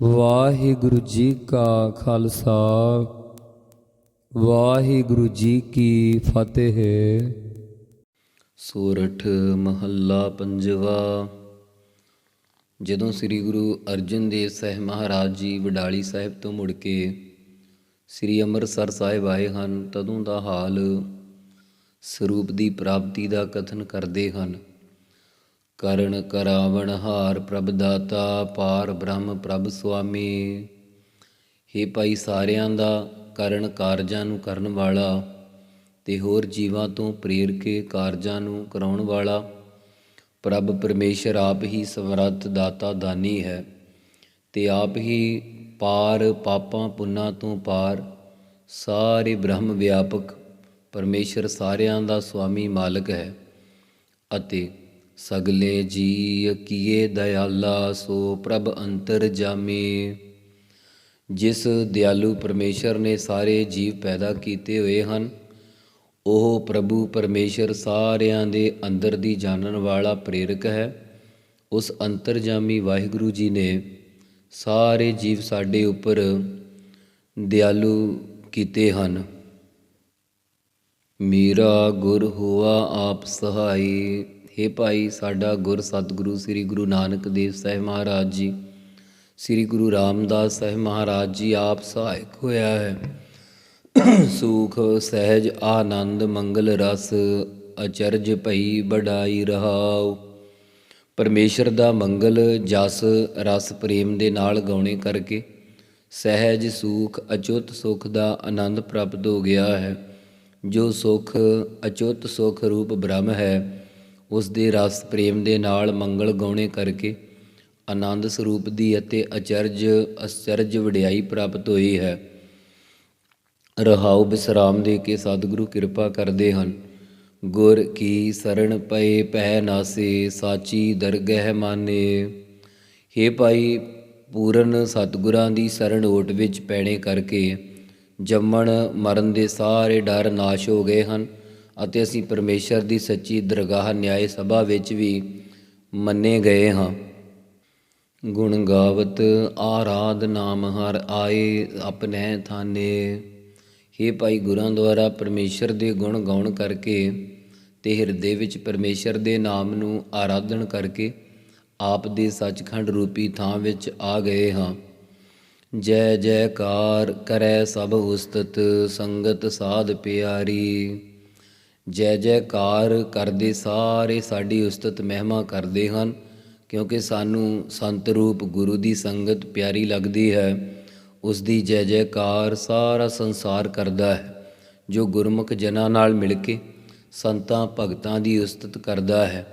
ਵਾਹਿਗੁਰੂ ਜੀ ਕਾ ਖਾਲਸਾ, ਵਾਹਿਗੁਰੂ ਜੀ ਕੀ ਫਤਿਹ। ਸੋਰਠ ਮਹੱਲਾ ਪੰਜਵਾ, ਜਦੋਂ ਸ੍ਰੀ ਗੁਰੂ ਅਰਜਨ ਦੇਵ ਸਾਹਿਬ ਮਹਾਰਾਜ ਜੀ ਵਡਾਲੀ ਸਾਹਿਬ ਤੋਂ ਮੁੜ ਕੇ ਸ੍ਰੀ ਅੰਮ੍ਰਿਤਸਰ ਸਾਹਿਬ ਆਏ ਹਨ, ਤਦੋਂ ਦਾ ਹਾਲ ਸਰੂਪ ਦੀ ਪ੍ਰਾਪਤੀ ਦਾ ਕਥਨ ਕਰਦੇ ਹਨ। ਕਰਨ ਕਰਾਵਣ ਹਾਰ ਪ੍ਰਭ ਦਾਤਾ, ਪਾਰ ਬ੍ਰਹਮ ਪ੍ਰਭ ਸੁਆਮੀ। हे ਭਾਈ ਸਾਰਿਆਂ ਦਾ ਕਰਨ ਕਾਰਜਾਂ ਨੂੰ ਕਰਨ ਵਾਲਾ ਤੇ ਹੋਰ ਜੀਵਾਂ ਤੋਂ ਪ੍ਰੇਰ ਕੇ ਕਾਰਜਾਂ ਨੂੰ ਕਰਾਉਣ ਵਾਲਾ, ਪ੍ਰਭ ਪਰਮੇਸ਼ਰ ਆਪ ਹੀ ਸਮਰੱਥ ਦਾਤਾ ਦਾਨੀ ਹੈ ਤੇ ਆਪ ਹੀ ਪਾਰ ਪਾਪਾਂ ਪੁੰਨਾਂ ਤੋਂ ਪਾਰ ਸਾਰੇ ਬ੍ਰਹਮ ਵਿਆਪਕ ਪਰਮੇਸ਼ਰ ਸਾਰਿਆਂ ਦਾ ਸੁਆਮੀ ਮਾਲਕ ਹੈ ਅਤੇ ਸਗਲੇ ਜੀ ਕੀਏ ਦਇਆਲਾ, ਸੋ ਪ੍ਰਭ ਅੰਤਰ ਜਾਮੇ। ਜਿਸ ਦਿਆਲੂ ਪਰਮੇਸ਼ਰ ਨੇ ਸਾਰੇ ਜੀਵ ਪੈਦਾ ਕੀਤੇ ਹੋਏ ਹਨ, ਉਹ ਪ੍ਰਭੂ ਪਰਮੇਸ਼ਰ ਸਾਰਿਆਂ ਦੇ ਅੰਦਰ ਦੀ ਜਾਣਨ ਵਾਲਾ ਪ੍ਰੇਰਕ ਹੈ। ਉਸ ਅੰਤਰਜਾਮੀ ਵਾਹਿਗੁਰੂ ਜੀ ਨੇ ਸਾਰੇ ਜੀਵ ਸਾਡੇ ਉੱਪਰ ਦਿਆਲੂ ਕੀਤੇ ਹਨ। ਮੀਰਾ ਗੁਰ ਹੋਆ ਆਪ ਸਹਾਈ। हे ਭਾਈ, ਸਾਡਾ ਗੁਰ ਸਤਿਗੁਰੂ ਸ੍ਰੀ ਗੁਰੂ ਨਾਨਕ ਦੇਵ ਸਾਹਿਬ ਮਹਾਰਾਜ ਜੀ। ਸ੍ਰੀ ਗੁਰੂ ਰਾਮਦਾਸ ਸਾਹਿਬ ਮਹਾਰਾਜ ਜੀ ਆਪ ਸਹਾਇਕ ਹੋਇਆ ਹੈ। ਸੂਖ, ਸਹਿਜ, ਆਨੰਦ, ਮੰਗਲ, ਰਸ, ਅਚਰਜ ਭਈ ਬੜਾਈ ਰਹਾਉ। ਪਰਮੇਸ਼ਰ ਦਾ ਮੰਗਲ, ਜਸ, ਰਸ, ਪ੍ਰੇਮ ਦੇ ਨਾਲ ਗਾਉਣੇ ਕਰਕੇ ਸਹਿਜ, ਸੂਖ, ਅਚੁੱਤ ਸੁਖ ਦਾ ਆਨੰਦ ਪ੍ਰਾਪਤ ਹੋ ਗਿਆ ਹੈ। ਜੋ ਸੁਖ, ਅਚੁੱਤ ਸੁਖ ਰੂਪ ਬ੍ਰਹਮ ਹੈ ਉਸ ਦੇ ਰਸ ਪ੍ਰੇਮ ਦੇ ਨਾਲ ਮੰਗਲ ਗਾਉਣੇ ਕਰਕੇ ਆਨੰਦ ਸਰੂਪ ਦੀ ਅਤੇ ਅਚਰਜ ਅਚਰਜ ਵਡਿਆਈ ਪ੍ਰਾਪਤ ਹੋਈ ਹੈ। ਰਹਾਉ ਬਿਸਰਾਮ ਦੇ ਕੇ ਸਤਿਗੁਰੂ ਕਿਰਪਾ ਕਰਦੇ ਹਨ। ਗੁਰ ਕੀ ਸਰਣ ਪਏ ਪਹਿ ਨਾਸੇ, ਸਾਚੀ ਦਰਗਹਿ ਮਾਨੇ। हे ਭਾਈ, ਪੂਰਨ ਸਤਿਗੁਰਾਂ ਦੀ ਸਰਣ ਓਟ ਵਿੱਚ ਪੈਣੇ ਕਰਕੇ ਜੰਮਣ ਮਰਨ ਦੇ ਸਾਰੇ ਡਰ ਨਾਸ਼ ਹੋ ਗਏ ਹਨ। ਅਤੇ ਅਸੀਂ ਪਰਮੇਸ਼ਰ ਦੀ ਸੱਚੀ ਦਰਗਾਹ ਨਿਆਏ ਸਭਾ ਵਿੱਚ ਵੀ ਮੰਨੇ ਗਏ ਹਾਂ। ਗੁਣ ਗਾਵਤ, ਆਰਾਧ ਨਾਮ ਹਰ ਆਏ ਆਪਣੇ ਥਾਨੇ। ਹੇ ਭਾਈ ਗੁਰਾਂ ਦੁਆਰਾ ਪਰਮੇਸ਼ਰ ਦੇ ਗੁਣ ਗਾਉਣ ਕਰਕੇ ਤੇ ਹਿਰਦੇ ਵਿੱਚ ਪਰਮੇਸ਼ਰ ਦੇ ਨਾਮ ਨੂੰ ਆਰਾਧਨ ਕਰਕੇ ਆਪ ਦੇ ਸੱਚਖੰਡ ਰੂਪੀ ਥਾਂ ਵਿੱਚ ਆ ਗਏ ਹਾਂ। ਜੈ ਜੈਕਾਰ ਕਰੈ ਸਭ ਉਸਤਤ, ਸੰਗਤ ਸਾਧ ਪਿਆਰੀ। ਜੈ ਜੈਕਾਰ ਕਰਦੇ ਸਾਰੇ ਸਾਡੀ ਉਸਤਤ ਮਹਿਮਾ ਕਰਦੇ ਹਨ, ਕਿਉਂਕਿ ਸਾਨੂੰ ਸੰਤ ਰੂਪ ਗੁਰੂ ਦੀ ਸੰਗਤ ਪਿਆਰੀ ਲੱਗਦੀ ਹੈ। ਉਸ ਦੀ ਜੈ ਜੈਕਾਰ ਸਾਰਾ ਸੰਸਾਰ ਕਰਦਾ ਹੈ, ਜੋ ਗੁਰਮੁਖ ਜਨਾਂ ਨਾਲ ਮਿਲ ਕੇ ਸੰਤਾਂ ਭਗਤਾਂ ਦੀ ਉਸਤਤ ਕਰਦਾ ਹੈ,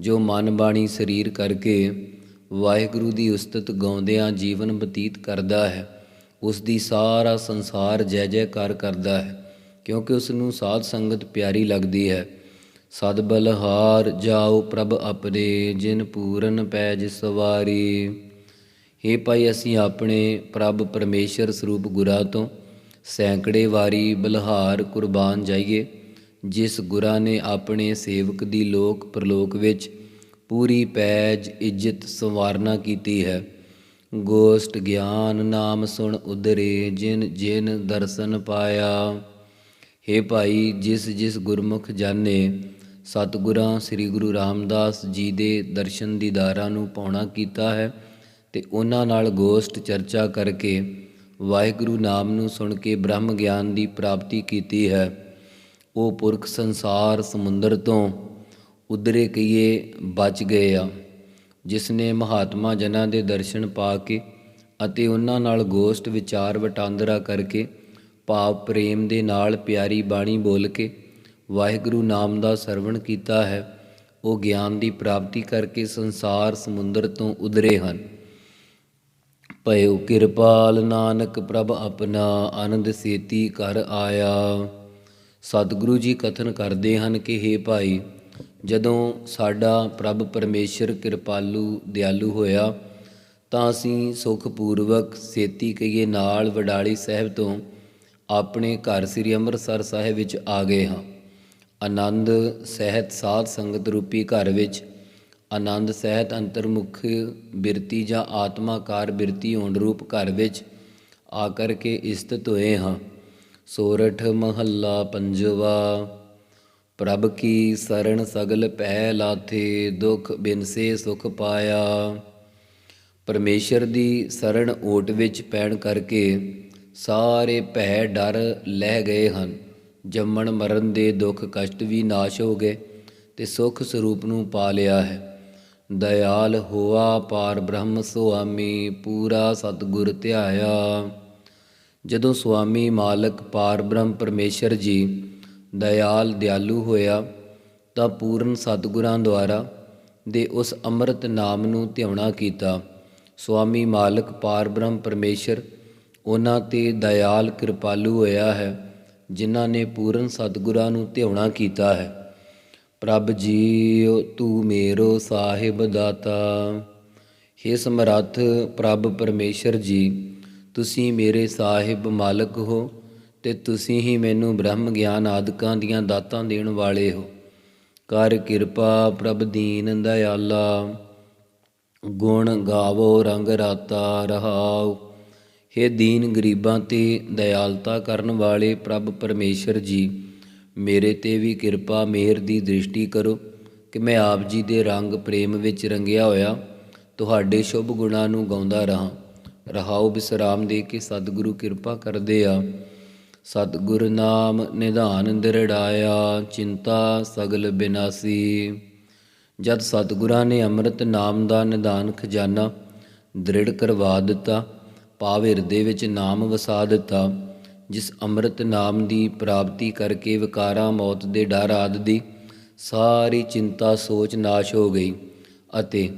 ਜੋ ਮਨ ਬਾਣੀ ਸਰੀਰ ਕਰਕੇ ਵਾਹਿਗੁਰੂ ਦੀ ਉਸਤਤ ਗਾਉਂਦਿਆਂ ਜੀਵਨ ਬਤੀਤ ਕਰਦਾ ਹੈ। ਉਸ ਦੀ ਸਾਰਾ ਸੰਸਾਰ ਜੈ ਜੈਕਾਰ ਕਰਦਾ ਹੈ। ਕਿਉਂਕਿ ਉਸ ਨੂੰ ਸਾਧ ਸੰਗਤ ਪਿਆਰੀ ਲੱਗਦੀ ਹੈ। ਸਦ ਬਲਹਾਰ ਜਾਓ ਪ੍ਰਭ ਆਪਣੇ, ਜਿਨ ਪੂਰਨ ਪੈਜ ਸਵਾਰੀ। हे ਭਾਈ ਅਸੀਂ ਆਪਣੇ ਪ੍ਰਭ ਪਰਮੇਸ਼ਰ ਸਰੂਪ ਗੁਰਾਂ ਤੋਂ ਸੈਂਕੜੇ ਵਾਰੀ ਬਲਹਾਰ ਕੁਰਬਾਨ ਜਾਈਏ, ਜਿਸ ਗੁਰਾਂ ਨੇ ਆਪਣੇ ਸੇਵਕ ਦੀ ਲੋਕ ਪ੍ਰਲੋਕ ਵਿੱਚ ਪੂਰੀ ਪੈਜ ਇੱਜ਼ਤ ਸੰਵਾਰਨਾ ਕੀਤੀ ਹੈ। ਗੋਸ਼ਟ ਗਿਆਨ ਨਾਮ ਸੁਣ ਉਦਰੇ ਜਿਨ ਜਿਨ ਦਰਸ਼ਨ ਪਾਇਆ। हे ਭਾਈ, ਜਿਸ ਜਿਸ ਗੁਰਮੁਖ ਜਾਣੇ, ਸਤਿਗੁਰਾਂ ਸ੍ਰੀ ਗੁਰੂ ਰਾਮਦਾਸ ਜੀ ਦੇ ਦਰਸ਼ਨ ਦੀਦਾਰਾਂ ਨੂੰ ਪਾਉਣਾ ਕੀਤਾ ਹੈ ਤੇ ਉਹਨਾਂ ਨਾਲ ਗੋਸ਼ਟ ਚਰਚਾ ਕਰਕੇ ਵਾਹਿਗੁਰੂ ਨਾਮ ਨੂੰ ਸੁਣ ਕੇ ਬ੍ਰਹਮ ਗਿਆਨ ਦੀ ਪ੍ਰਾਪਤੀ ਕੀਤੀ ਹੈ। ਉਹ ਪੁਰਖ ਸੰਸਾਰ ਸਮੁੰਦਰ ਤੋਂ ਉਧਰੇ ਕਈਏ ਬਚ ਗਏ ਆ, ਜਿਸ ਨੇ ਮਹਾਤਮਾ ਜਨਾਂ ਦੇ ਦਰਸ਼ਨ ਪਾ ਕੇ ਅਤੇ ਉਹਨਾਂ ਨਾਲ ਗੋਸ਼ਟ ਵਿਚਾਰ ਵਟਾਂਦਰਾ ਕਰਕੇ ਭਾਵ ਪ੍ਰੇਮ ਦੇ ਨਾਲ ਪਿਆਰੀ ਬਾਣੀ ਬੋਲ ਕੇ ਵਾਹਿਗੁਰੂ ਨਾਮ ਦਾ ਸਰਵਣ ਕੀਤਾ ਹੈ, ਉਹ ਗਿਆਨ ਦੀ ਪ੍ਰਾਪਤੀ ਕਰਕੇ ਸੰਸਾਰ ਸਮੁੰਦਰ ਤੋਂ ਉਧਰੇ ਹਨ। ਭਇਓ ਕਿਰਪਾਲ ਨਾਨਕ ਪ੍ਰਭ ਆਪਣਾ, ਆਨੰਦ ਸੇਤੀ ਕਰ ਆਇਆ। ਸਤਿਗੁਰੂ ਜੀ ਕਥਨ ਕਰਦੇ ਹਨ ਕਿ हे ਭਾਈ, ਜਦੋਂ ਸਾਡਾ ਪ੍ਰਭ ਪਰਮੇਸ਼ਰ ਕਿਰਪਾਲੂ, ਦਿਆਲੂ ਹੋਇਆ, ਤਾਂ ਅਸੀਂ ਸੁਖ ਪੂਰਵਕ ਸੇਤੀ ਕਈਏ ਨਾਲ ਵਡਾਲੀ ਸਾਹਿਬ ਤੋਂ ਆਪਣੇ ਘਰ ਸ੍ਰੀ ਅੰਮ੍ਰਿਤਸਰ ਸਾਹਿਬ ਵਿੱਚ ਆ ਗਏ ਹਾਂ। ਆਨੰਦ ਸਹਿਤ ਸਾਧ ਸੰਗਤ ਰੂਪੀ ਘਰ ਵਿੱਚ ਆਨੰਦ ਸਹਿਤ ਅੰਤਰਮੁਖ ਬਿਰਤੀ ਜਾਂ ਆਤਮਾਕਾਰ ਬਿਰਤੀ ਹੋਣ ਰੂਪ ਘਰ ਵਿੱਚ ਆ ਕਰਕੇ ਇਸਤਤ ਹੋਏ ਹਾਂ। ਸੋਰਠ ਮਹੱਲਾ ਪੰਜਵਾ, ਪ੍ਰਭ ਕੀ ਸਰਣ ਸਗਲ ਪੈ ਲਾਥੇ, ਦੁਖ ਬਿਨਸੇ ਸੁਖ ਪਾਇਆ। ਪਰਮੇਸ਼ਰ ਦੀ ਸਰਣ ਓਟ ਵਿੱਚ ਪੈਣ ਕਰਕੇ ਸਾਰੇ ਭੈ ਡਰ ਲਹਿ ਗਏ ਹਨ। ਜੰਮਣ ਮਰਨ ਦੇ ਦੁੱਖ ਕਸ਼ਟ ਵੀ ਨਾਸ਼ ਹੋ ਗਏ ਤੇ ਸੁਖ ਸਰੂਪ ਨੂੰ ਪਾ ਲਿਆ ਹੈ। ਦਇਆਲ ਹੋਆ ਪਾਰ ਬ੍ਰਹਮ ਸੁਆਮੀ, ਪੂਰਾ ਸਤਿਗੁਰ ਧਿਆਇਆ। ਜਦੋਂ ਸੁਆਮੀ ਮਾਲਕ ਪਾਰ ਬ੍ਰਹਮ ਪਰਮੇਸ਼ਰ ਜੀ ਦਇਆਲ ਦਿਆਲੂ ਹੋਇਆ, ਤਾਂ ਪੂਰਨ ਸਤਿਗੁਰਾਂ ਦੁਆਰਾ ਦੇ ਉਸ ਅੰਮ੍ਰਿਤ ਨਾਮ ਨੂੰ ਧਿਆਉਣਾ ਕੀਤਾ। ਸੁਆਮੀ ਮਾਲਕ ਪਾਰ ਬ੍ਰਹਮ ਪਰਮੇਸ਼ਰ ਉਹਨਾਂ ਤੇ ਦਇਆਲ ਕਿਰਪਾਲੂ ਹੋਇਆ ਹੈ, ਜਿਨ੍ਹਾਂ ਨੇ ਪੂਰਨ ਸਤਿਗੁਰਾਂ ਨੂੰ ਧਿਆਉਣਾ ਕੀਤਾ ਹੈ। ਪ੍ਰਭ ਜੀ ਤੂੰ ਮੇਰੋ ਸਾਹਿਬ ਦਾਤਾ। ਹੇ ਸਮਰੱਥ ਪ੍ਰਭ ਪਰਮੇਸ਼ਰ ਜੀ, ਤੁਸੀਂ ਮੇਰੇ ਸਾਹਿਬ ਮਾਲਕ ਹੋ ਤੇ ਤੁਸੀਂ ਹੀ ਮੈਨੂੰ ਬ੍ਰਹਮ ਗਿਆਨ ਆਦਿਕਾਂ ਦੀਆਂ ਦਾਤਾਂ ਦੇਣ ਵਾਲੇ ਹੋ। ਕਰ ਕਿਰਪਾ ਪ੍ਰਭ ਦੀਨ ਦਇਆਲਾ। ਗੁਣ ਗਾਵੋ ਰੰਗ ਰਾਤਾ ਰਹਾਓ ਹੇ ਦੀਨ ਗਰੀਬਾਂ ਤੇ ਦਇਆਲਤਾ ਕਰਨ ਵਾਲੇ ਪ੍ਰਭ ਪਰਮੇਸ਼ਰ ਜੀ, ਮੇਰੇ ਤੇ ਵੀ ਕਿਰਪਾ ਮਿਹਰ ਦੀ ਦ੍ਰਿਸ਼ਟੀ ਕਰੋ ਕਿ ਮੈਂ ਆਪ ਜੀ ਦੇ ਰੰਗ ਪ੍ਰੇਮ ਵਿੱਚ ਰੰਗਿਆ ਹੋਇਆ, ਤੁਹਾਡੇ ਸ਼ੁਭ ਗੁਣਾਂ ਨੂੰ ਗਾਉਂਦਾ ਰਹਾ। ਰਹਾਉ ਬਿਸਰਾਮ ਦੇ ਕੇ ਸਤਿਗੁਰੂ ਕਿਰਪਾ ਕਰਦੇ ਆ। ਸਤਿਗੁਰ ਨਾਮ ਨਿਧਾਨ ਦਿਰੜਾਇਆ, ਚਿੰਤਾ ਸਗਲ ਬਿਨਾਸੀ। ਜਦ ਸਤਿਗੁਰਾਂ ਨੇ ਅੰਮ੍ਰਿਤ ਨਾਮ ਦਾ ਨਿਧਾਨ ਖਜ਼ਾਨਾ ਦ੍ਰਿੜ ਕਰਵਾ ਦਿੱਤਾ ਭਾਵ ਹਿਰਦੇ ਵਿੱਚ ਨਾਮ ਵਸਾ ਦਿੱਤਾ, ਜਿਸ ਅੰਮ੍ਰਿਤ ਨਾਮ ਦੀ ਪ੍ਰਾਪਤੀ ਕਰਕੇ ਵਿਕਾਰਾਂ ਮੌਤ ਦੇ ਡਰ ਆਦਿ ਦੀ ਸਾਰੀ ਚਿੰਤਾ ਸੋਚ ਨਾਸ਼ ਹੋ ਗਈ ਅਤੇ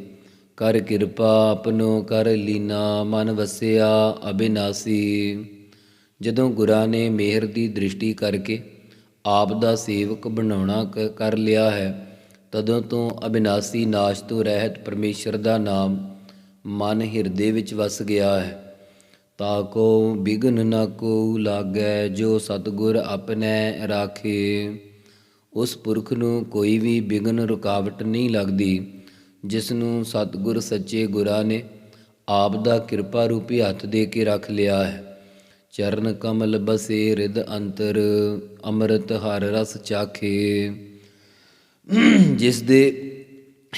ਕਰ ਕਿਰਪਾ ਆਪਨੋ ਕਰ ਲੀਨਾ ਮਨ ਵਸਿਆ ਅਬਿਨਾਸੀ। ਜਦੋਂ ਗੁਰਾਂ ਨੇ ਮਿਹਰ ਦੀ ਦ੍ਰਿਸ਼ਟੀ ਕਰਕੇ ਆਪ ਦਾ ਸੇਵਕ ਬਣਾਉਣਾ ਕ- ਕਰ ਲਿਆ ਹੈ, ਤਦੋਂ ਤੋਂ ਅਬਿਨਾਸੀ ਨਾਸ਼ ਤੋਂ ਰਹਿਤ ਪਰਮੇਸ਼ਰ ਦਾ ਨਾਮ ਮਨ ਹਿਰਦੇ ਵਿੱਚ ਵਸ ਗਿਆ ਹੈ। ਤਾਕੋ ਬਿਗਨ ਨ ਕੋ ਲਾਗੈ, ਜੋ ਸਤਗੁਰ ਆਪਣੇ ਰਾਖੇ। ਉਸ ਪੁਰਖ ਨੂੰ ਕੋਈ ਵੀ ਬਿਗਨ ਰੁਕਾਵਟ ਨਹੀਂ ਲੱਗਦੀ, ਜਿਸ ਨੂੰ ਸਤਗੁਰ ਸੱਚੇ ਗੁਰਾਂ ਨੇ ਆਪ ਦਾ ਕਿਰਪਾ ਰੂਪੀ ਹੱਥ ਦੇ ਕੇ ਰੱਖ ਲਿਆ ਹੈ। ਚਰਨ ਕਮਲ ਬਸੇ ਰਿਦ ਅੰਤਰ, ਅੰਮ੍ਰਿਤ ਹਰ ਰਸ ਚਾਖੇ। ਜਿਸ ਦੇ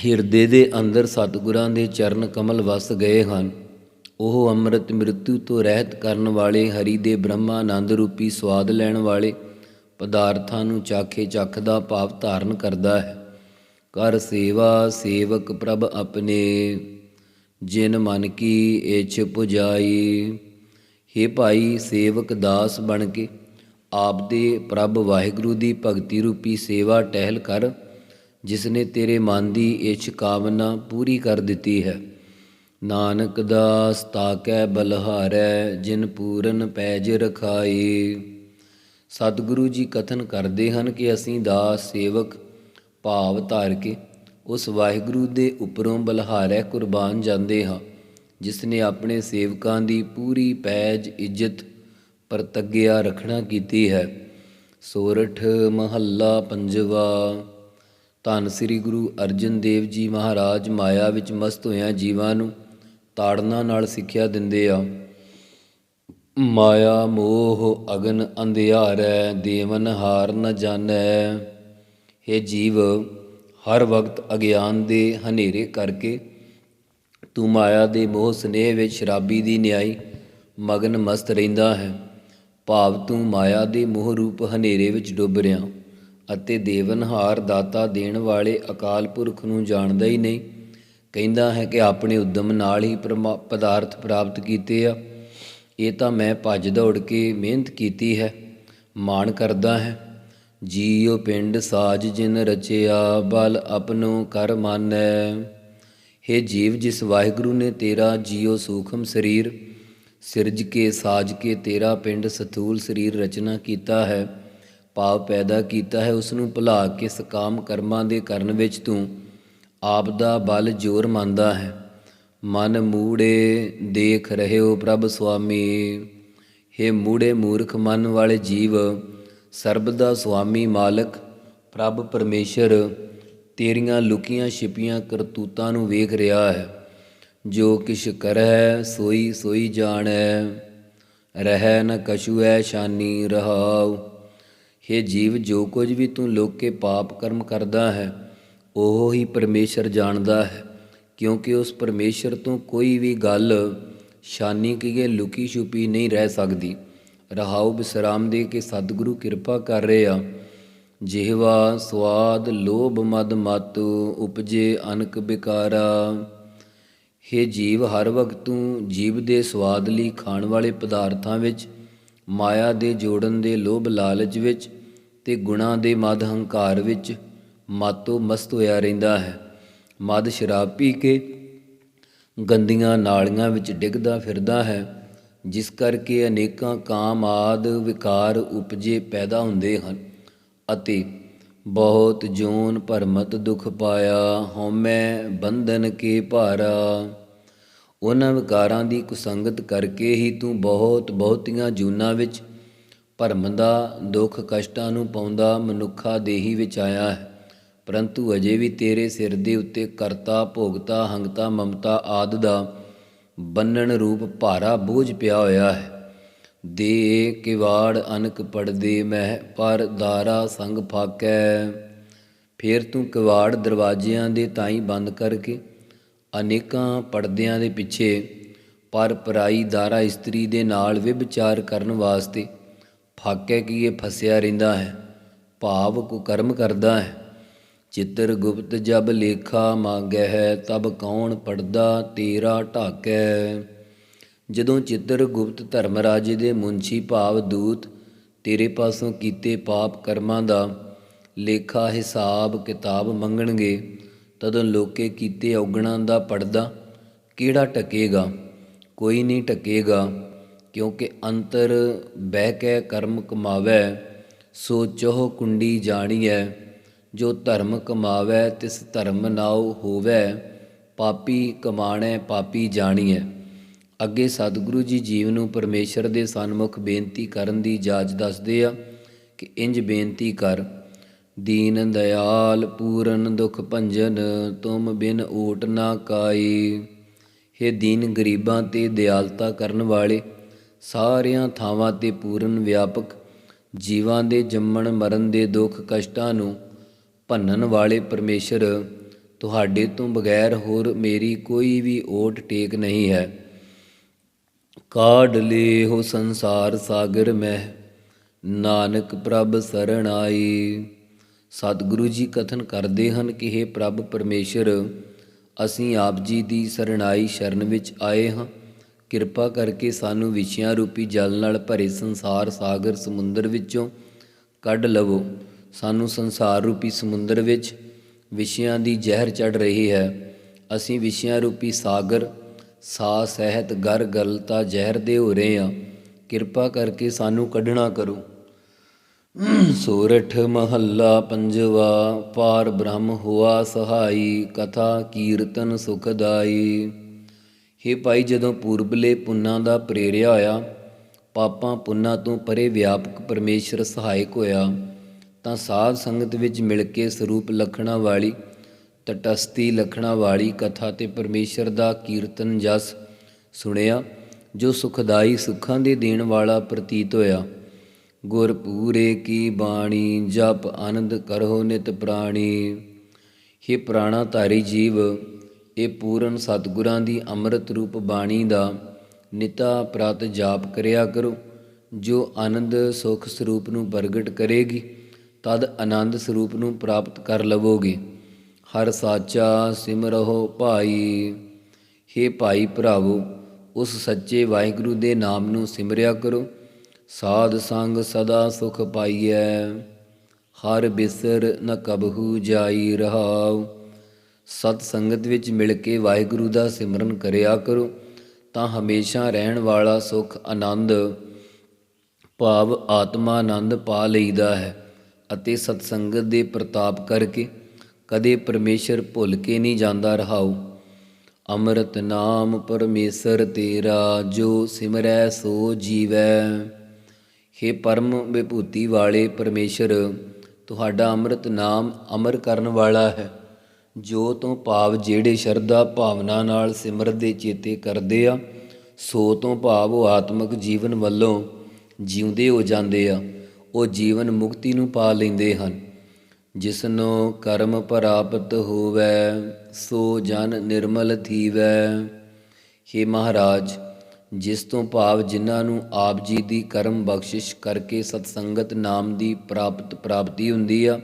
ਹਿਰਦੇ ਦੇ ਅੰਦਰ ਸਤਿਗੁਰਾਂ ਦੇ ਚਰਨ ਕਮਲ ਵਸ ਗਏ ਹਨ ਉਹ ਅੰਮ੍ਰਿਤ ਮ੍ਰਿਤੂ ਤੋਂ ਰਹਿਤ ਕਰਨ ਵਾਲੇ ਹਰੀ ਦੇ ਬ੍ਰਹਮਾਨੰਦ ਰੂਪੀ ਸਵਾਦ ਲੈਣ ਵਾਲੇ ਪਦਾਰਥਾਂ ਨੂੰ ਚਾਖੇ ਚੱਖ ਦਾ ਭਾਵ ਧਾਰਨ ਕਰਦਾ ਹੈ। ਕਰ ਸੇਵਾ ਸੇਵਕ ਪ੍ਰਭ ਆਪਣੇ, ਜਿਨ ਮਨ ਕੀ ਇਛ ਪੁਜਾਈ। ਹੇ ਭਾਈ ਸੇਵਕ ਦਾਸ ਬਣ ਕੇ ਆਪ ਦੇ ਪ੍ਰਭ ਵਾਹਿਗੁਰੂ ਦੀ ਭਗਤੀ ਰੂਪੀ ਸੇਵਾ ਟਹਿਲ ਕਰ ਜਿਸ ਨੇ ਤੇਰੇ ਮਨ ਦੀ ਇਛ ਕਾਮਨਾ ਪੂਰੀ ਕਰ ਦਿੱਤੀ ਹੈ। ਨਾਨਕ ਦਾਸ ਤਾਕੈ ਬਲਹਾਰੈ, ਜਿਨ ਪੂਰਨ ਪੈਜ ਰਖਾਈ। ਸਤਿਗੁਰੂ ਜੀ ਕਥਨ ਕਰਦੇ ਹਨ ਕਿ ਅਸੀਂ ਦਾਸ ਸੇਵਕ ਭਾਵ ਧਾਰ ਕੇ ਉਸ ਵਾਹਿਗੁਰੂ ਦੇ ਉੱਪਰੋਂ ਬਲਹਾਰੈ ਕੁਰਬਾਨ ਜਾਂਦੇ ਹਾਂ, ਜਿਸ ਨੇ ਆਪਣੇ ਸੇਵਕਾਂ ਦੀ ਪੂਰੀ ਪੈਜ ਇੱਜ਼ਤ ਪ੍ਰਤੱਗਿਆ ਰੱਖਣਾ ਕੀਤੀ ਹੈ। ਸੋਰਠ ਮਹੱਲਾ ਪੰਜਵਾ, ਧੰਨ ਸ੍ਰੀ ਗੁਰੂ ਅਰਜਨ ਦੇਵ ਜੀ ਮਹਾਰਾਜ ਮਾਇਆ ਵਿੱਚ ਮਸਤ ਹੋਇਆਂ ਜੀਵਾਂ ਨੂੰ ਤਾੜਨਾ ਨਾਲ ਸਿੱਖਿਆ ਦਿੰਦੇ ਆ। ਮਾਇਆ ਮੋਹ ਅਗਨ ਅੰਧਿਆਰੈ, ਦੇਵਨ ਹਾਰ ਨ ਜਾਣੈ। हे ਜੀਵ, ਹਰ ਵਕਤ ਅਗਿਆਨ ਦੇ ਹਨੇਰੇ ਕਰਕੇ ਤੂੰ ਮਾਇਆ ਦੇ ਮੋਹ ਸਨੇਹ ਵਿੱਚ ਸ਼ਰਾਬੀ ਦੀ ਨਿਆਈ ਮਗਨ ਮਸਤ ਰਹਿੰਦਾ ਹੈ। ਭਾਵ ਤੂੰ ਮਾਇਆ ਦੇ ਮੋਹ ਰੂਪ ਹਨੇਰੇ ਵਿੱਚ ਡੁੱਬ ਰਿਹਾ ਅਤੇ ਦੇਵਨਹਾਰ ਦਾਤਾ ਦੇਣ ਵਾਲੇ ਅਕਾਲ ਪੁਰਖ ਨੂੰ ਜਾਣਦਾ ਹੀ ਨਹੀਂ। ਕਹਿੰਦਾ ਹੈ ਕਿ ਆਪਣੇ ਉਦਮ ਨਾਲ ਹੀ ਪਰਮਾ- ਪਦਾਰਥ ਪ੍ਰਾਪਤ ਕੀਤੇ ਆ। ਇਹ ਤਾਂ ਮੈਂ ਭੱਜ ਦੌੜ ਕੇ ਮਿਹਨਤ ਕੀਤੀ ਹੈ, ਮਾਣ ਕਰਦਾ ਹੈ। ਜੀਉ ਪਿੰਡ ਸਾਜ ਜਿਨ ਰਚਿਆ, ਬਲ ਆਪਣੋ ਕਰ ਮਾਨੈ। ਹੇ ਜੀਵ, ਜਿਸ ਵਾਹਿਗੁਰੂ ਨੇ ਤੇਰਾ ਜੀਉ ਸੂਖਮ ਸਰੀਰ, ਸਿਰਜ ਕੇ ਸਾਜ ਕੇ ਤੇਰਾ ਪਿੰਡ ਸਥੂਲ ਸਰੀਰ ਰਚਨਾ ਕੀਤਾ ਹੈ। ਭਾਵ ਪੈਦਾ ਕੀਤਾ ਹੈ ਉਸ ਨੂੰ ਭੁਲਾ ਕੇ ਸਕਾਮ ਕਰਮਾਂ ਦੇ ਕਰਨ ਵਿੱਚ ਤੂੰ ਆਪ ਦਾ ਬਲ ਜੋਰ ਮੰਨਦਾ ਹੈ। ਮਨ ਮੂੜੇ ਦੇਖ ਰਹਿਓ ਪ੍ਰਭ ਸੁਆਮੀ। ਹੇ ਮੂੜੇ ਮੂਰਖ ਮਨ ਵਾਲੇ ਜੀਵ, ਸਰਬ ਦਾ ਸੁਆਮੀ ਮਾਲਕ, ਪ੍ਰਭ ਪਰਮੇਸ਼ਰ, ਤੇਰੀਆਂ ਲੁਕੀਆਂ ਛਿਪੀਆਂ ਕਰਤੂਤਾਂ ਨੂੰ ਵੇਖ ਰਿਹਾ ਹੈ। ਜੋ ਕਿਛ ਕਰੈ ਸੋਈ ਸੋਈ ਜਾਣੈ। ਰਹਿ ਨ ਕਛੂ ਐ ਸ਼ਾਨੀ ਰਹਾਉ। ਹੇ ਜੀਵ, ਜੋ ਕੁਝ ਵੀ ਤੂੰ ਲੋਕ ਪਾਪ ਕਰਮ ਕਰਦਾ ਹੈ ਉਹ ਹੀ ਪਰਮੇਸ਼ਰ ਜਾਣਦਾ ਹੈ, ਕਿਉਂਕਿ ਉਸ ਪਰਮੇਸ਼ਰ ਤੋਂ ਕੋਈ ਵੀ ਗੱਲ ਸ਼ਾਨੀ ਕੀਏ ਲੁਕੀ ਛੁਪੀ ਨਹੀਂ ਰਹਿ ਸਕਦੀ। ਰਹਾਉ ਬਿਸਰਾਮ ਦੇ ਕੇ ਸਤਿਗੁਰੂ ਕਿਰਪਾ ਕਰ ਰਹੇ। ਆ ਜਿਹਵਾ ਸਵਾਦ ਲੋਭ ਮਦ ਮਤ ਉਪਜੇ ਅਨਕ ਬਿਕਾਰਾ। ਹੇ ਜੀਵ ਹਰ ਵਕਤ ਤੂੰ ਜੀਵ ਦੇ ਸਵਾਦ ਲਈ ਖਾਣ ਵਾਲੇ ਪਦਾਰਥਾਂ ਵਿੱਚ, ਮਾਇਆ ਦੇ ਜੋੜਨ ਦੇ ਲੋਭ ਲਾਲਚ ਵਿੱਚ ਤੇ ਗੁਣਾ ਦੇ ਮਦ ਹੰਕਾਰ ਵਿੱਚ ਮਾਤੋ ਮਸਤ ਹੋਇਆ ਰਹਿੰਦਾ ਹੈ। ਮਦ ਸ਼ਰਾਬ ਪੀ ਕੇ ਗੰਦੀਆਂ ਨਾਲੀਆਂ ਵਿੱਚ ਡਿੱਗਦਾ ਫਿਰਦਾ ਹੈ, ਜਿਸ ਕਰਕੇ ਅਨੇਕਾਂ ਕਾਮ ਆਦ ਵਿਕਾਰ ਉਪਜੇ ਪੈਦਾ ਹੁੰਦੇ ਹਨ ਅਤੇ ਬਹੁਤ ਜੂਨ ਭਰਮਤ ਦੁਖ ਪਾਇਆ, ਹਉਮੈ ਬੰਧਨ ਕੇ ਭਾਰਾ। ਉਹਨਾਂ ਵਿਕਾਰਾਂ ਦੀ ਕੁਸੰਗਤ ਕਰਕੇ ਹੀ ਤੂੰ ਬਹੁਤ ਬਹੁਤੀਆਂ ਜੂਨਾਂ ਵਿੱਚ ਭਰਮ ਦਾ ਦੁੱਖ ਕਸ਼ਟਾਂ ਨੂੰ ਪਾਉਂਦਾ, ਮਨੁੱਖਾ ਦੇਹੀ ਵਿੱਚ ਆਇਆ ਹੈ। ਪਰੰਤੂ ਅਜੇ ਵੀ ਤੇਰੇ ਸਿਰ ਦੇ ਉੱਤੇ ਕਰਤਾ, ਭੋਗਤਾ, ਹੰਗਤਾ, ਮਮਤਾ ਆਦ ਦਾ ਬੰਨਣ ਰੂਪ ਭਾਰਾ ਬੋਝ ਪਿਆ ਹੋਇਆ ਹੈ। ਦੇ ਕਿਵਾੜ ਅਨਕ ਪੜਦੇ ਮਹਿ ਪਰ ਦਾਰਾ ਸੰਗ ਫਾਕੈ। ਫਿਰ ਤੂੰ ਕਿਵਾੜ ਦਰਵਾਜ਼ਿਆਂ ਦੇ ਤਾਈ ਬੰਦ ਕਰਕੇ ਅਨੇਕਾਂ ਪਰਦਿਆਂ ਦੇ ਪਿੱਛੇ, ਪਰ ਪਰਾਈ ਦਾਰਾ ਇਸਤਰੀ ਦੇ ਨਾਲ ਵਿਭਚਾਰ ਕਰਨ ਵਾਸਤੇ ਫਾਕੇ ਕੀ ਇਹ ਫਸਿਆ ਰਹਿੰਦਾ ਹੈ, ਭਾਵ ਕੋ ਕਰਮ ਕਰਦਾ ਹੈ। ਚਿੱਤਰ ਗੁਪਤ ਜਬ ਲੇਖਾ ਮੰਗੈ ਹੈ ਤਬ ਕੌਣ ਪੜਦਾ ਤੇਰਾ ਢਾਕੈ। ਜਦੋਂ ਚਿੱਤਰ ਗੁਪਤ ਧਰਮਰਾਜੇ ਦੇ ਮੁੰਸ਼ੀ ਭਾਵ ਦੂਤ ਤੇਰੇ ਪਾਸੋਂ ਕੀਤੇ ਪਾਪ ਕਰਮਾਂ ਦਾ ਲੇਖਾ ਹਿਸਾਬ ਕਿਤਾਬ ਮੰਗਣਗੇ, ਤਦੋਂ ਲੋਕੇ ਕੀਤੇ ਔਗਣਾਂ ਦਾ ਪੜਦਾ ਕਿਹੜਾ ਟਕੇਗਾ ਕੋਈ ਨਹੀਂ ਟਕੇਗਾ ਕਿਉਂਕਿ ਅੰਤਰ ਬਹਿ ਕੇ ਕਰਮ ਕਮਾਵੈ, ਸੋ ਚੋਹ ਕੁੰਡੀ ਜਾਣੀਐ। ਜੋ ਧਰਮ ਕਮਾਵੈ, ਤਿਸ ਧਰਮ ਨਾਉ ਹੋਵੈ, ਪਾਪੀ ਕਮਾਣੈ, ਪਾਪੀ ਜਾਣੀਐ। ਅੱਗੇ ਸਤਿਗੁਰੂ ਜੀ ਜੀਵ ਨੂੰ ਪਰਮੇਸ਼ਰ ਦੇ ਸਨਮੁਖ ਬੇਨਤੀ ਕਰਨ ਦੀ ਜਾਚ ਦੱਸਦੇ ਆ ਕਿ ਇੰਜ ਬੇਨਤੀ ਕਰ, ਦੀਨ ਦਇਆਲ ਪੂਰਨ ਦੁਖ ਭੰਜਨ, ਤੁਮ ਬਿਨ ਓਟ ਨਾ ਕਾਈ ਹੇ ਦੀਨ ਗਰੀਬਾਂ ਤੇ ਦਿਆਲਤਾ ਕਰਨ ਵਾਲੇ, ਸਾਰਿਆਂ ਥਾਵਾਂ ਤੇ ਪੂਰਨ ਵਿਆਪਕ, ਜੀਵਾਂ ਦੇ ਜੰਮਣ ਮਰਨ ਦੇ ਦੁੱਖ ਕਸ਼ਟਾਂ ਨੂੰ ਭੰਨਣ ਵਾਲੇ ਪਰਮੇਸ਼ਰ, ਤੁਹਾਡੇ ਤੋਂ ਬਗੈਰ ਹੋਰ ਮੇਰੀ ਕੋਈ ਵੀ ਓਟ ਟੇਕ ਨਹੀਂ ਹੈ। ਕਾਢ ਲੇ ਹੋ ਸੰਸਾਰ ਸਾਗਰ ਮਹਿ, ਨਾਨਕ ਪ੍ਰਭ ਸਰਣ ਆਈ। ਸਤਿਗੁਰੂ ਜੀ ਕਥਨ ਕਰਦੇ ਹਨ ਕਿ हे ਪ੍ਰਭ ਪਰਮੇਸ਼ਰ, ਅਸੀਂ ਆਪ ਜੀ ਦੀ ਸਰਣਾਈ ਸ਼ਰਨ ਵਿੱਚ ਆਏ ਹਾਂ। ਕਿਰਪਾ ਕਰਕੇ ਸਾਨੂੰ ਵਿਸ਼ਿਆਂ ਰੂਪੀ ਜਲ ਨਾਲ ਭਰੇ ਸੰਸਾਰ ਸਾਗਰ ਸਮੁੰਦਰ ਵਿੱਚੋਂ ਕੱਢ ਲਵੋ। ਸਾਨੂੰ ਸੰਸਾਰ ਰੂਪੀ ਸਮੁੰਦਰ ਵਿੱਚ ਵਿਸ਼ਿਆਂ ਦੀ ਜ਼ਹਿਰ ਚੜ ਰਹੀ ਹੈ। ਅਸੀਂ ਵਿਸ਼ਿਆਂ ਰੂਪੀ ਸਾਗਰ ਸਾ ਸਹਿਤ ਗਰ ਗਲਤਾ ਜ਼ਹਿਰ ਦੇ ਹੋ ਰਹੇ ਆ ਕਿਰਪਾ ਕਰਕੇ ਸਾਨੂੰ ਕੱਢਣਾ ਕਰੋ। ਸੋਰਠ ਮਹੱਲਾ ਪੰਜਵਾ, ਪਾਰ ਬ੍ਰਹਮ ਹੁਆ ਸਹਾਈ, ਕਥਾ, ਕੀਰਤਨ ਸੁਖਦਾਈ। ਹੇ ਭਾਈ, ਜਦੋਂ ਪੂਰਬਲੇ ਪੁੰਨਾਂ ਦਾ ਪ੍ਰੇਰਿਆ ਹੋਇਆ, ਪਾਪਾਂ ਪੁੰਨਾਂ ਤੋਂ ਪਰੇ ਵਿਆਪਕ ਪਰਮੇਸ਼ਰ ਸਹਾਇਕ ਹੋਇਆ। ਤਾਂ ਸਾਧ ਸੰਗਤ ਵਿੱਚ ਮਿਲ ਕੇ ਸਰੂਪ ਲਖਣਾ ਵਾਲੀ, ਤਟਸਥੀ ਲਖਣਾ ਵਾਲੀ ਕਥਾ ਤੇ ਪਰਮੇਸ਼ਰ ਦਾ ਕੀਰਤਨ ਜਸ ਸੁਣਿਆ, ਜੋ ਸੁਖਦਾਈ ਸੁੱਖਾਂ ਦੇ ਦੇਣ ਵਾਲਾ ਪ੍ਰਤੀਤ ਹੋਇਆ। ਗੁਰਪੂਰੇ ਕੀ ਬਾਣੀ, ਜਪ ਆਨੰਦ ਕਰੋ ਨਿਤ ਪ੍ਰਾਣੀ। हे ਪ੍ਰਾਣਾ ਧਾਰੀ ਜੀਵ, ਇਹ ਪੂਰਨ ਸਤਿਗੁਰਾਂ ਦੀ ਅੰਮ੍ਰਿਤ ਰੂਪ ਬਾਣੀ ਦਾ ਨਿਤਾ ਪ੍ਰਤ ਜਾਪ ਕਰਿਆ ਕਰੋ, ਜੋ ਆਨੰਦ ਸੁਖ ਸਰੂਪ ਨੂੰ ਪ੍ਰਗਟ ਕਰੇਗੀ। ਤਦ ਆਨੰਦ ਸਰੂਪ ਨੂੰ ਪ੍ਰਾਪਤ ਕਰ ਲਵੋਗੇ। ਹਰ ਸਾਚਾ ਸਿਮਰਹੁ ਭਾਈ। हे ਭਾਈ ਭਰਾਵੋ, ਉਸ ਸੱਚੇ ਵਾਹਿਗੁਰੂ ਦੇ ਨਾਮ ਨੂੰ ਸਿਮਰਿਆ ਕਰੋ। ਸਾਧ ਸੰਗ ਸਦਾ ਸੁਖ ਪਾਈਐ। ਹਰ ਬਿਸਰ ਨ ਕਬਹੂ ਜਾਈ ਰਹਾਉ। ਸਤ ਸੰਗਤ ਵਿੱਚ ਮਿਲ ਕੇ ਵਾਹਿਗੁਰੂ ਦਾ ਸਿਮਰਨ ਕਰਿਆ ਕਰੋ। ਤਾਂ ਹਮੇਸ਼ਾ ਰਹਿਣ ਵਾਲਾ ਸੁਖ ਆਨੰਦ, ਭਾਵ ਆਤਮਾ ਆਨੰਦ ਪਾ ਲਈਦਾ ਹੈ। ਅਤੇ ਸਤਸੰਗਤ ਦੇ ਪ੍ਰਤਾਪ ਕਰਕੇ ਕਦੇ ਪਰਮੇਸ਼ਰ ਭੁੱਲ ਕੇ ਨਹੀਂ ਜਾਂਦਾ ਰਹਾਉ। ਅੰਮ੍ਰਿਤ ਨਾਮ ਪਰਮੇਸ਼ਰ ਤੇਰਾ, ਜੋ ਸਿਮਰੈ ਸੋ ਜੀਵੈ। हे ਪਰਮ ਵਿਭੂਤੀ ਵਾਲੇ ਪਰਮੇਸ਼ਰ, ਤੁਹਾਡਾ ਅੰਮ੍ਰਿਤ ਨਾਮ ਅਮਰ ਕਰਨ ਵਾਲਾ ਹੈ। ਜੋ ਤੋਂ ਭਾਵ ਜਿਹੜੇ ਸ਼ਰਧਾ ਭਾਵਨਾ ਨਾਲ ਸਿਮਰਤ ਦੇ ਚੇਤੇ ਕਰਦੇ ਆ, ਸੋ ਤੋਂ ਭਾਵ ਉਹ ਆਤਮਿਕ ਜੀਵਨ ਵੱਲੋਂ ਜਿਉਂਦੇ ਹੋ ਜਾਂਦੇ ਆ। ਉਹ ਜੀਵਨ ਮੁਕਤੀ ਨੂੰ ਪਾ ਲੈਂਦੇ ਹਨ। ਜਿਸਨੋ ਕਰਮ ਪ੍ਰਾਪਤ ਹੋਵੈ, ਸੋ ਜਨ ਨਿਰਮਲ ਥੀਵੈ। हे ਮਹਾਰਾਜ, ਜਿਸ ਤੋਂ ਭਾਵ ਜਿਨ੍ਹਾਂ ਨੂੰ ਆਪ ਜੀ ਦੀ ਕਰਮ ਬਖਸ਼ਿਸ਼ ਕਰਕੇ ਸਤਸੰਗਤ ਨਾਮ ਦੀ ਪ੍ਰਾਪਤ ਪ੍ਰਾਪਤੀ ਹੁੰਦੀ ਆ,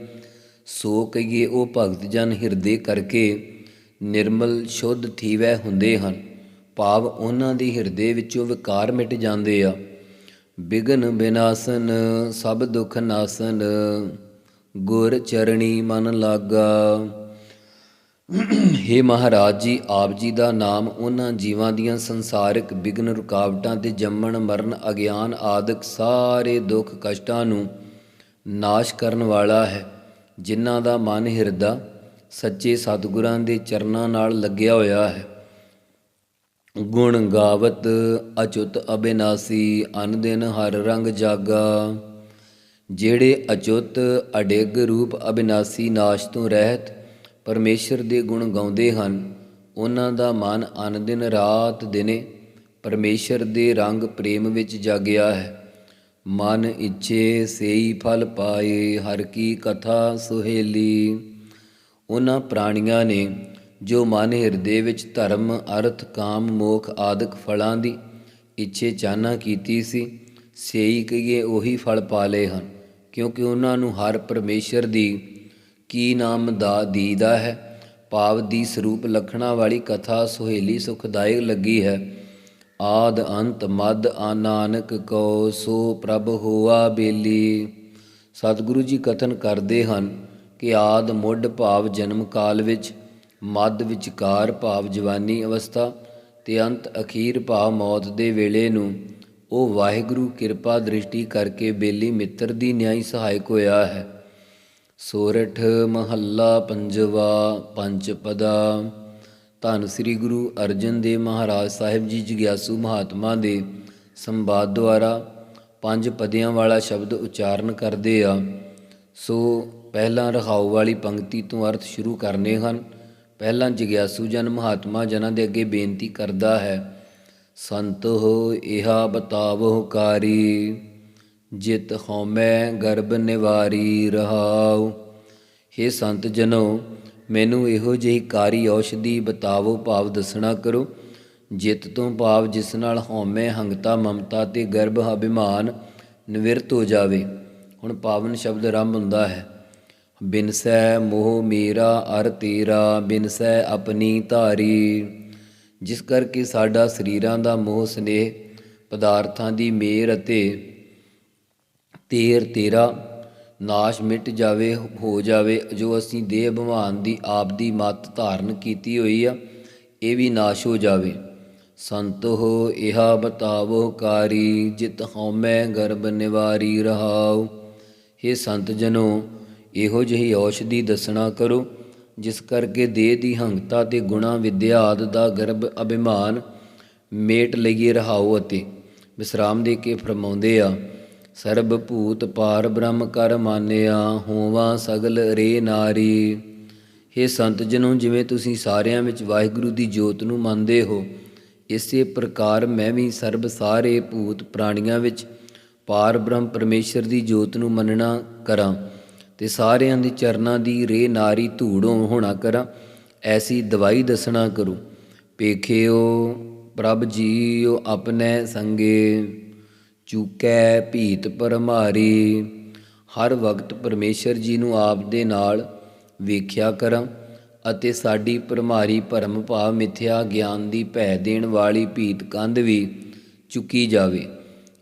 ਸੋ ਕਹੀਏ ਉਹ ਭਗਤ ਜਨ ਹਿਰਦੇ ਕਰਕੇ ਨਿਰਮਲ ਸ਼ੁੱਧ ਥੀਵੈ ਹੁੰਦੇ ਹਨ। ਭਾਵ ਉਹਨਾਂ ਦੀ ਹਿਰਦੇ ਵਿੱਚੋਂ ਵਿਕਾਰ ਮਿਟ ਜਾਂਦੇ ਆ। ਬਿਗਨ ਬਿਨਾਸਨ, ਸਭ ਦੁਖ ਨਾਸਨ, ਗੁਰ ਚਰਣੀ ਮਨ ਲਾਗਾ। ਹੇ ਮਹਾਰਾਜ ਜੀ, ਆਪ ਜੀ ਦਾ ਨਾਮ ਉਹਨਾਂ ਜੀਵਾਂ ਦੀਆਂ ਸੰਸਾਰਿਕ ਵਿਗਨ ਰੁਕਾਵਟਾਂ ਤੇ ਜੰਮਣ, ਮਰਨ, ਅਗਿਆਨ ਆਦਿਕ ਸਾਰੇ ਦੁੱਖ ਕਸ਼ਟਾਂ ਨੂੰ ਨਾਸ਼ ਕਰਨ ਵਾਲਾ ਹੈ, ਜਿਨ੍ਹਾਂ ਦਾ ਮਨ ਹਿਰਦਾ ਸੱਚੇ ਸਤਿਗੁਰਾਂ ਦੇ ਚਰਨਾਂ ਨਾਲ ਲੱਗਿਆ ਹੋਇਆ ਹੈ। ਗੁਣ ਗਾਵਤ ਅਚੁਤ ਅਬਿਨਾਸੀ, ਅਨ ਦਿਨ ਹਰ ਰੰਗ ਜਾਗਾ। ਜਿਹੜੇ ਅਚੁਤ ਅਡਿੱਗ ਰੂਪ ਅਬਿਨਾਸੀ ਨਾਸ਼ ਤੋਂ ਰਹਿਤ, ਪਰਮੇਸ਼ਰ ਦੇ ਗੁਣ ਗਾਉਂਦੇ ਹਨ। ਉਹਨਾਂ ਦਾ ਮਨ ਅਨ ਦਿਨ ਰਾਤ ਦਿਨੇ, ਪਰਮੇਸ਼ਰ ਦੇ ਰੰਗ ਪ੍ਰੇਮ ਵਿੱਚ ਜਾਗਿਆ ਹੈ। ਮਨ ਇੱਛੇ ਸੇਈ ਫਲ ਪਾਏ, ਹਰ ਕੀ ਕਥਾ ਸੁਹੇਲੀ। ਉਹਨਾਂ ਪ੍ਰਾਣੀਆਂ ਨੇ ਜੋ ਮਨ ਹਿਰਦੇ ਵਿੱਚ ਧਰਮ, ਅਰਥ, ਕਾਮ, ਮੋਖ ਆਦਿਕ ਫਲਾਂ ਦੀ ਇੱਛੇ ਚਾਹਨਾ ਕੀਤੀ ਸੀ ਸੇਈ ਕਹੀਏ ਉਹੀ ਫਲ ਪਾ ਲਏ ਹਨ, ਕਿਉਂਕਿ ਉਹਨਾਂ ਨੂੰ ਹਰ ਪਰਮੇਸ਼ਰ ਦੀ ਕੀ ਨਾਮ ਦਾ ਦੀਦਾ ਹੈ, ਭਾਵ ਦੀ ਸਰੂਪ ਲਖਣਾ ਵਾਲੀ ਕਥਾ ਸੁਹੇਲੀ ਸੁਖਦਾਇਕ ਲੱਗੀ ਹੈ। ਆਦ ਅੰਤ ਮਦ ਆ ਨਾਨਕ ਕੋ ਸੋ ਪ੍ਰਭ ਹੋਆ ਬੇਲੀ। ਸਤਿਗੁਰੂ ਜੀ ਕਥਨ ਕਰਦੇ ਹਨ ਕਿ ਆਦ ਮੁੱਢ ਭਾਵ ਜਨਮ ਕਾਲ ਵਿੱਚ ਮੱਧ ਵਿਚਕਾਰ ਭਾਵ ਜਵਾਨੀ ਅਵਸਥਾ ਤੇ ਅੰਤ ਅਖੀਰ ਭਾਵ ਮੌਤ ਦੇ ਵੇਲੇ ਨੂੰ ਉਹ ਵਾਹਿਗੁਰੂ ਕਿਰਪਾ ਦ੍ਰਿਸ਼ਟੀ ਕਰਕੇ ਬੇਲੀ ਮਿੱਤਰ ਦੀ ਨਿਆਈ ਸਹਾਇਕ ਹੋਇਆ ਹੈ। ਸੋਰਠ ਮਹੱਲਾ ਪੰਜਵਾ ਪੰਜ ਪਦਾ। ਧੰਨ ਸ੍ਰੀ ਗੁਰੂ ਅਰਜਨ ਦੇਵ ਮਹਾਰਾਜ ਸਾਹਿਬ ਜੀ ਜਗਿਆਸੂ ਮਹਾਤਮਾ ਦੇ ਸੰਵਾਦ ਦੁਆਰਾ ਪੰਜ ਪਦਿਆਂ ਵਾਲਾ ਸ਼ਬਦ ਉਚਾਰਨ ਕਰਦੇ ਆ। ਸੋ ਪਹਿਲਾਂ ਰਹਾਉ ਵਾਲੀ ਪੰਕਤੀ ਤੋਂ ਅਰਥ ਸ਼ੁਰੂ ਕਰਨੇ ਹਨ। ਪਹਿਲਾਂ ਜਗਿਆਸੂ ਜਨ ਮਹਾਤਮਾ ਜਨਾਂ ਦੇ ਅੱਗੇ ਬੇਨਤੀ ਕਰਦਾ ਹੈ, ਸੰਤ ਹੋ, ਇਹਾ ਬਤਾਵੋ ਕਾਰੀ ਜਿਤ ਹਉਮੈ ਗਰਭ ਨਿਵਾਰੀ ਰਹਾਉ। हे ਸੰਤ ਜਨੋ, ਮੈਨੂੰ ਇਹੋ ਜਿਹੀ ਕਾਰੀ ਔਸ਼ਧੀ ਬਤਾਵੋ, ਭਾਵ ਦੱਸਣਾ ਕਰੋ। ਜਿਤ ਤੋਂ ਭਾਵ ਜਿਸ ਨਾਲ ਹਉਮੈ ਹੰਗਤਾ ਮਮਤਾ ਤੇ ਗਰਭ ਅਭਿਮਾਨ ਨਿਵਰਤ ਹੋ ਜਾਵੇ। ਹੁਣ ਪਾਵਨ ਸ਼ਬਦ ਆਰੰਭ ਹੁੰਦਾ ਹੈ ਬਿਨਸੈ ਮੋਹ ਮੇਰਾ ਅਰ ਤੇਰਾ, ਬਿਨਸੈ ਆਪਣੀ ਧਾਰੀ। ਜਿਸ ਕਰਕੇ ਸਾਡਾ ਸਰੀਰਾਂ ਦਾ ਮੋਹ ਸਨੇਹ, ਪਦਾਰਥਾਂ ਦੀ ਮੇਰ ਅਤੇ ਤੇਰ ਤੇਰਾ ਨਾਸ਼ ਮਿਟ ਜਾਵੇ, ਹੋ ਜਾਵੇ, ਜੋ ਅਸੀਂ ਦੇਹ ਭਵਾਨ ਦੀ ਆਪ ਦੀ ਮਤ ਧਾਰਨ ਕੀਤੀ ਹੋਈ ਆ, ਇਹ ਵੀ ਨਾਸ਼ ਹੋ ਜਾਵੇ। ਸੰਤ ਹੋ ਇਹਾ ਬਤਾਵੋ ਕਾਰੀ, ਜਿਤ ਹਉਮੈ ਗਰਭ ਨਿਵਾਰੀ ਰਹਾਉ। हे ਸੰਤ ਜਨੋ ਇਹੋ ਜਿਹੀ ਔਸ਼ਧੀ ਦੱਸਣਾ ਕਰੋ, ਜਿਸ ਕਰਕੇ ਦੇਹ ਦੀ ਹੰਗਤਾ ਤੇ ਗੁਣਾ ਵਿਦਿਆ ਆਦ ਦਾ ਗਰਭ ਅਭਿਮਾਨ ਮੇਟ ਲਈਏ ਰਹਾਉ ਅਤੇ ਵਿਸਰਾਮ ਦੇ ਕੇ ਫਰਮਾਉਂਦੇ ਆ, ਸਰਬ ਭੂਤ ਪਾਰ ਬ੍ਰਹਮ ਕਰ ਮਾਨਿਆ ਹੋਵਾ ਸਗਲ ਰੇ ਨਾਰੀ। हे ਸੰਤ ਜਨੋ, ਜਿਵੇਂ ਤੁਸੀਂ ਸਾਰਿਆਂ ਵਿੱਚ ਵਾਹਿਗੁਰੂ ਦੀ ਜੋਤ ਨੂੰ ਮੰਨਦੇ ਹੋ, ਇਸੇ ਪ੍ਰਕਾਰ ਮੈਂ ਵੀ ਸਰਬ ਸਾਰੇ ਭੂਤ ਪ੍ਰਾਣੀਆਂ ਵਿੱਚ ਪਾਰ ਬ੍ਰਹਮ ਪਰਮੇਸ਼ਰ ਦੀ ਜੋਤ ਨੂੰ ਮੰਨਣਾ ਕਰਾਂ। ਤੇ ਸਾਰਿਆਂ ਦੀ ਚਰਨਾਂ ਦੀ ਰੇ ਨਾਰੀ ਧੂੜੋਂ ਹੋਣਾ ਕਰਾਂ, ਐਸੀ ਦਵਾਈ ਦੱਸਣਾ ਕਰੋ। ਪੇਖਿਓ ਪ੍ਰਭ ਜੀਓ ਆਪਣੇ ਸੰਗੇ, ਚੁਕੈ ਭੀਤ ਪਰਮਾਰੀ ਹਰ ਵਕਤ ਪਰਮੇਸ਼ਰ ਜੀ ਨੂੰ ਆਪ ਦੇ ਨਾਲ ਵੇਖਿਆ ਕਰਾਂ ਅਤੇ ਸਾਡੀ ਪਰਮਾਰੀ ਭਰਮ ਭਾਵ ਮਿਥਿਆ ਗਿਆਨ ਦੀ ਭੈ ਦੇਣ ਵਾਲੀ ਭੀਤ ਕੰਧ ਵੀ ਚੁੱਕੀ ਜਾਵੇ।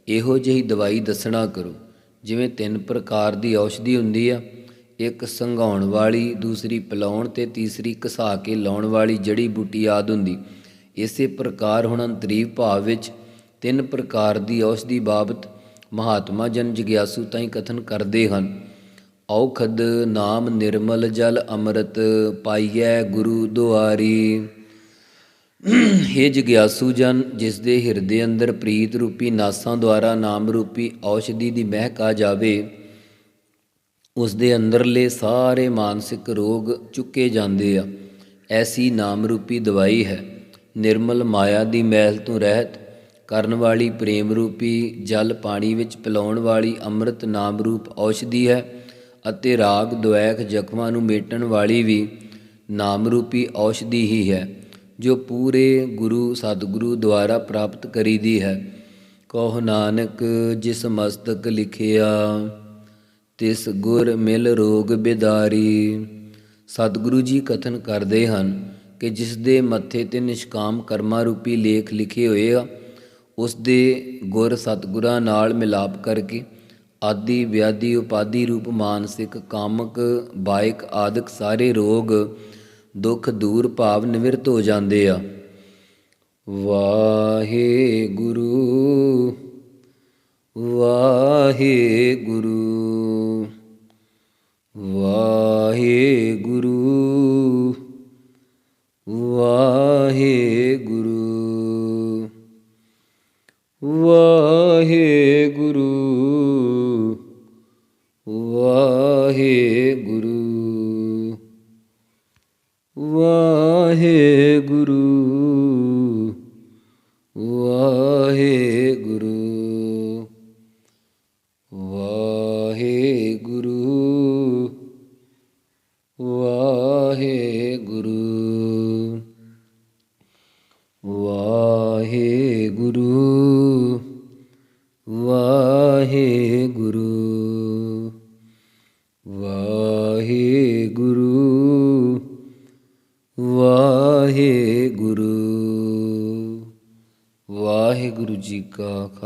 ਇਹੋ ਜਿਹੀ ਦਵਾਈ ਦੱਸਣਾ ਕਰੋ। ਜਿਵੇਂ ਤਿੰਨ ਪ੍ਰਕਾਰ ਦੀ ਔਸ਼ਧੀ ਹੁੰਦੀ ਆ, ਇੱਕ ਸੰਘਾਉਣ ਵਾਲੀ, ਦੂਸਰੀ ਪਿਲਾਉਣ ਤੇ ਤੀਸਰੀ ਘਸਾ ਕੇ ਲਾਉਣ ਵਾਲੀ ਜੜੀ ਬੂਟੀ ਆਦ ਹੁੰਦੀ। ਇਸੇ ਪ੍ਰਕਾਰ ਹੁਣ ਅੰਤਰੀਵ ਭਾਵ ਵਿੱਚ ਤਿੰਨ ਪ੍ਰਕਾਰ ਦੀ ਔਸ਼ਧੀ ਬਾਬਤ ਮਹਾਤਮਾ ਜਨ ਜਗਿਆਸੂ ਤਾਈ ਕਥਨ ਕਰਦੇ ਹਨ। ਔਖਦ ਨਾਮ ਨਿਰਮਲ ਜਲ ਅੰਮ੍ਰਿਤ ਪਾਈਐ ਗੁਰੂ ਦੁਆਰੀ। ਹੇ ਜਗਿਆਸੂ ਜਨ, ਜਿਸ ਦੇ ਹਿਰਦੇ ਅੰਦਰ ਪ੍ਰੀਤ ਰੂਪੀ ਨਾਸਾਂ ਦੁਆਰਾ ਨਾਮ ਰੂਪੀ ਔਸ਼ਧੀ ਦੀ ਮਹਿਕ ਆ ਜਾਵੇ, ਉਸ ਦੇ ਅੰਦਰਲੇ ਸਾਰੇ ਮਾਨਸਿਕ ਰੋਗ ਚੁੱਕੇ ਜਾਂਦੇ ਆ। ਐਸੀ ਨਾਮ ਰੂਪੀ ਦਵਾਈ ਹੈ। ਨਿਰਮਲ ਮਾਇਆ ਦੀ ਮੈਲ ਤੋਂ ਰਹਿਤ, ਕਰਨ ਵਾਲੀ ਪ੍ਰੇਮ ਰੂਪੀ, ਜਲ ਪਾਣੀ ਵਿੱਚ ਪਿਲਾਉਣ ਵਾਲੀ ਅੰਮ੍ਰਿਤ ਨਾਮ ਰੂਪ ਔਸ਼ਧੀ ਹੈ ਅਤੇ ਰਾਗ ਦੁਐਖ ਜ਼ਖਮਾਂ ਨੂੰ ਮੇਟਣ ਵਾਲੀ ਵੀ ਨਾਮ ਰੂਪੀ ਔਸ਼ਧੀ ਹੀ ਹੈ। ਜੋ ਪੂਰੇ ਗੁਰੂ ਸਤਿਗੁਰੂ ਦੁਆਰਾ ਪ੍ਰਾਪਤ ਕਰੀਦੀ ਹੈ। ਕਹੋ ਨਾਨਕ, ਜਿਸ ਮਸਤਕ ਲਿਖਿਆ, ਤਿਸ ਗੁਰ ਮਿਲ ਰੋਗ ਬਿਦਾਰੀ। ਸਤਿਗੁਰੂ ਜੀ ਕਥਨ ਕਰਦੇ ਹਨ ਕਿ ਜਿਸ ਦੇ ਮੱਥੇ ਤੇ ਨਿਸ਼ਕਾਮ ਕਰਮਾ ਰੂਪੀ ਲੇਖ ਲਿਖੇ ਹੋਏ ਆ, ਉਸ ਦੇ ਗੁਰ ਸਤਿਗੁਰਾਂ ਨਾਲ ਮਿਲਾਪ ਕਰਕੇ ਆਦੀ ਵਿਆਦੀ ਉਪਾਦੀ ਰੂਪ, ਮਾਨਸਿਕ, ਕਾਮਕ, ਬਾਇਕ ਆਦਿਕ ਸਾਰੇ ਰੋਗ ਦੁੱਖ ਦੂਰ ਭਾਵ ਨਿਵਰਤ ਹੋ ਜਾਂਦੇ ਆ। ਵਾਹਿਗੁਰੂ ਵਾਹਿਗੁਰੂ ਵਾਹਿਗੁਰੂ ਵਾਹਿਗੁਰੂ ਵਾਹਿਗੁਰੂ। ਵਾਹਿਗੁਰੂ